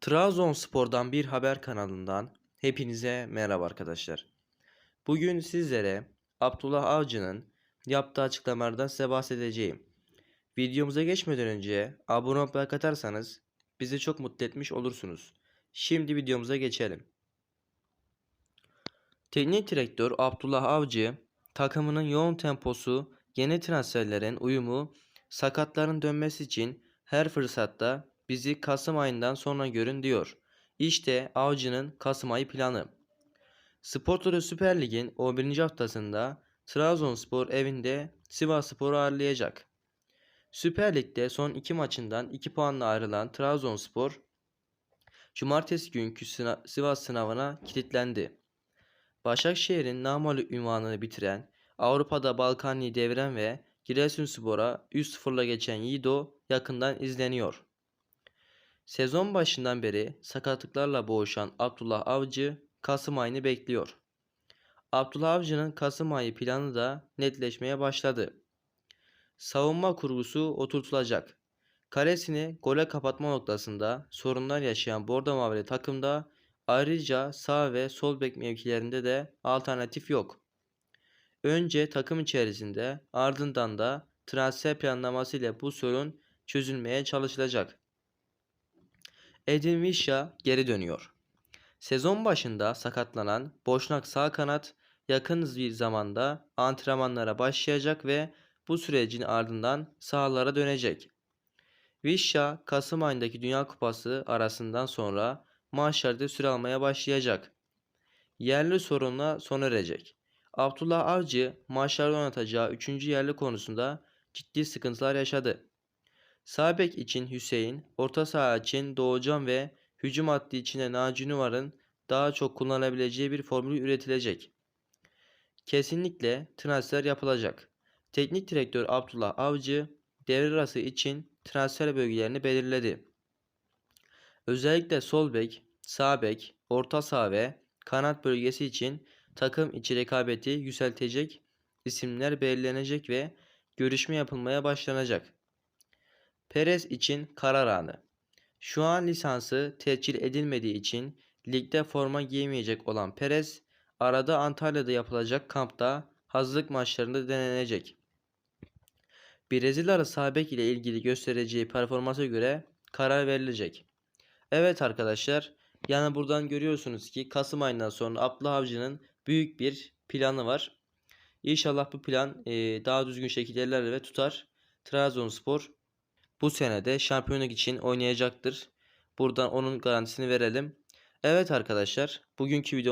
Trabzonspor'dan bir haber kanalından hepinize merhaba arkadaşlar. Bugün sizlere Abdullah Avcı'nın yaptığı açıklamalardan size bahsedeceğim. Videomuza geçmeden önce abone olup like atarsanız bizi çok mutlu etmiş olursunuz. Şimdi videomuza geçelim. Teknik direktör Abdullah Avcı, takımının yoğun temposu, yeni transferlerin uyumu, sakatların dönmesi için her fırsatta bizi Kasım ayından sonra görün diyor. İşte Avcı'nın Kasım ayı planı. Sportları Süper Lig'in 11. haftasında Trabzonspor evinde Sivasspor'u ağırlayacak. Süper Lig'de son iki maçından 2 puanla ayrılan Trabzonspor, Cumartesi günkü sına- Sivas sınavına kilitlendi. Başakşehir'in namağlup ünvanını bitiren, Avrupa'da Balkanlı'yı deviren ve Giresunspor'a 3-0'la geçen Yiğido yakından izleniyor. Sezon başından beri sakatlıklarla boğuşan Abdullah Avcı Kasım ayını bekliyor. Abdullah Avcı'nın Kasım ayı planı da netleşmeye başladı. Savunma kurgusu oturtulacak. Kalesini gole kapatma noktasında sorunlar yaşayan Bordo Mavili takımda ayrıca sağ ve sol bek mevkilerinde de alternatif yok. Önce takım içerisinde ardından da transfer planlaması ile bu sorun çözülmeye çalışılacak. Edin Visca geri dönüyor. Sezon başında sakatlanan Boşnak sağ kanat yakın bir zamanda antrenmanlara başlayacak ve bu sürecin ardından sahalara dönecek. Visca Kasım ayındaki Dünya Kupası arasından sonra maçlarda süre almaya başlayacak. Yerli sorunla sona erecek. Abdullah Avcı maçlarda oynatacağı 3. yerli konusunda ciddi sıkıntılar yaşadı. Sağ bek için Hüseyin, orta saha için Doğucan ve hücum hattı içinde Naci Nuvar'ın daha çok kullanabileceği bir formül üretilecek. Kesinlikle transfer yapılacak. Teknik direktör Abdullah Avcı devre arası için transfer bölgelerini belirledi. Özellikle sol bek, sağ bek, orta saha ve kanat bölgesi için takım içi rekabeti yükseltecek isimler belirlenecek ve görüşme yapılmaya başlanacak. Perez için karar anı. Şu an lisansı tescil edilmediği için ligde forma giyemeyecek olan Perez, arada Antalya'da yapılacak kampta hazırlık maçlarında denenecek. Brezilyalı sağ bek ile ilgili göstereceği performansa göre karar verilecek. Evet arkadaşlar, yani buradan görüyorsunuz ki Kasım ayından sonra Abdullah Avcı'nın büyük bir planı var. İnşallah bu plan daha düzgün şekilde ilerler ve tutar. Trabzonspor bu senede şampiyonluk için oynayacaktır. Buradan onun garantisini verelim. Evet arkadaşlar, bugünkü videom